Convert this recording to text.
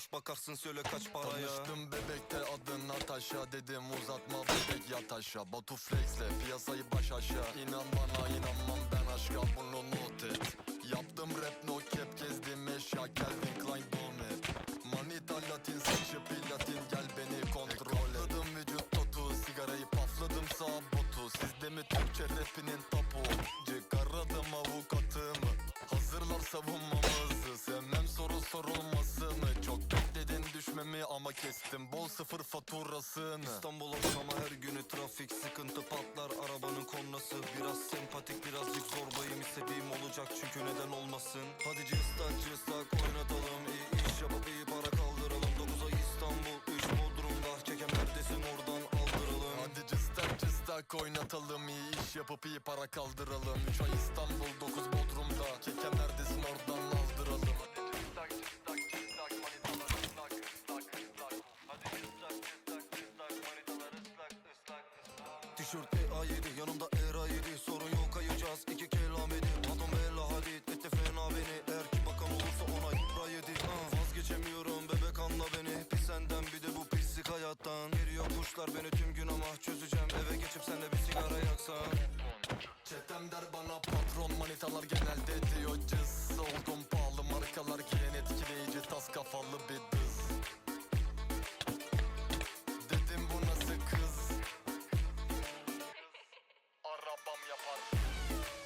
hoş bakarsın söyle kaç paraya. Tanıştım bebekte adın Natasha. Dedim uzatma bebek yat aşağı. Batu flexle piyasayı baş aşağı. İnan bana inanmam ben aşka. Bunu not et. Yaptım rap no cap gezdim eşya. Calvin Klein Domet Manita latin saçı platin gel beni kontrol et. Kapladım vücut totu sigarayı pafladım sağ botu. Sizde mi Türkçe rapinin tapu? Çıkaradım avukatımı. Hazırlar savunmamızı düşmemi ama kestim Bol sıfır faturasını. İstanbul akşama her günü trafik sıkıntı patlar. Arabanın kornası Biraz sempatik birazcık zorbayım. İstediğim olacak çünkü neden olmasın? Hadi cıstak cıstak oynatalım. İyi iş yapıp iyi para kaldıralım. 9 ay İstanbul 3 Bodrum'da. Çeken neredesin? Oradan aldıralım. Hadi cıstak cıstak oynatalım. İyi iş yapıp iyi para kaldıralım. 3 ay İstanbul 9 Bodrum'da. Keken Tişört A7 yanımda Era 7 Sorun yok kayacağız iki kelam edin Atom Bella Hadid etti fena beni. Eğer ki bakan olursa ona yura yedi Ah, Vazgeçemiyorum bebek anla beni. Pis senden bir de bu pislik hayattan. Geliyor kuşlar beni tüm gün ama çözeceğim. Eve geçip senle bir sigara yaksan. Çetem der bana patron manitalar genelde diyor. Cız Oldum pahalı markalar giyen etkileyici tas kafalı bir nasıl kız Arabam yapar